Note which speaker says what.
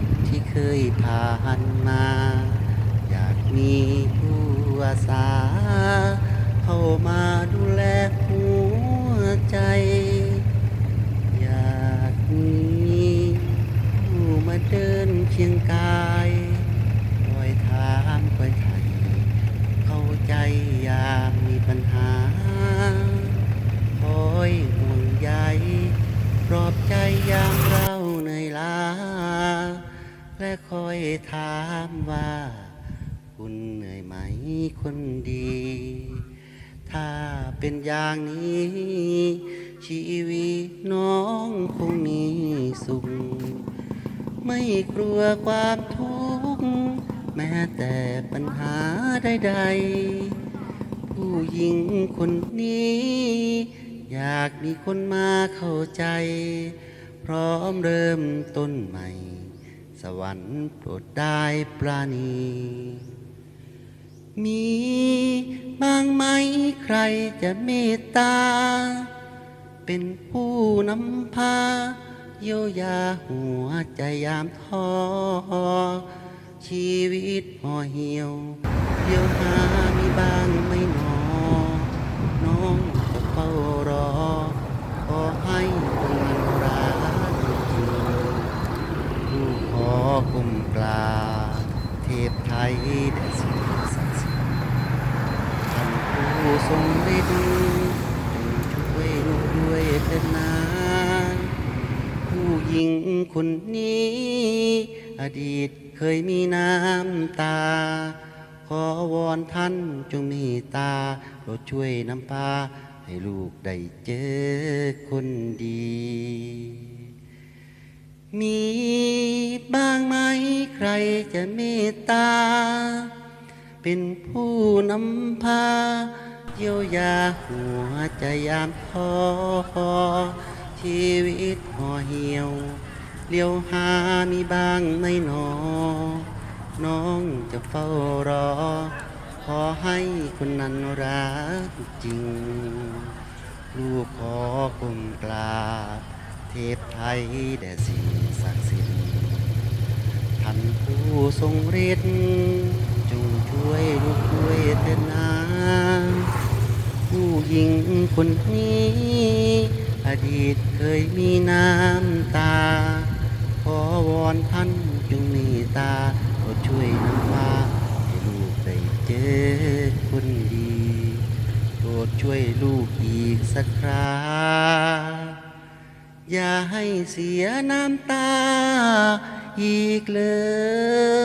Speaker 1: ตที่เคยผ่านมา อยากมีผู้อาสา เข้ามาดูแลหัวใจ อยากมีผู้มาเดินเคียงกายคอยถามคอยไถ่เข้าใจยามมีปัญหา ค่อยถามว่า คุณเหนื่อยไหมคนดี ถ้าเป็นอย่างนี้ ชีวิตน้องคงมีสุข ไม่กลัวความทุกข์แม้แต่ปัญหาใดๆ ผู้หญิงคนนี้ อยากมีคนมาเข้าใจ พร้อมเริ่มต้นใหม่ สวรรค์โปรดได้ปราณี มีบ้างไหมใครจะเมตตา เป็นผู้นำพาเยียวยาหัวใจยามท้อชีวิตห่อเหี่ยวเดียวหามีบ้างไม่นอ น้องจะเฝ้ารอ ขอให้คนมันรักจริง ผู้ขอ กลมกลา เทพไทยแด่สิ่งศักดิ์สิทธิ์ท่านผู้ทรงฤทธิ์ช่วยลูกด้วยเถิดนาผู้หญิงคนนี้ อดีตเคยมีน้ำตา ขอวอนท่านจงมีตาโปรดช่วยนำพาให้ลูกได้เจอคนดี มี จะเมตตา เป็นผู้นำพาเยียวยาหัวใจยามท้อชีวิตห่อเหี่ยวเลี้ยวหามีบ้างไม่หนอ น้องจะเฝ้ารอ ขอให้คนนั้นรักจริง ลูกขอกลมกราบเทพไทยแด่สิ่งศักดิ์สิทธิ์ ทรงฤทธิ์จงช่วยลูกด้วยเถิดนาผู้หญิงคนนี้ อดีตเคยมีน้ำตา ขอวอนท่านจงมีตาโปรดช่วยนำพาให้ลูกได้เจอคนดีโปรดช่วยลูกอีกสักคราอย่าให้เสียน้ำตาอีกเลย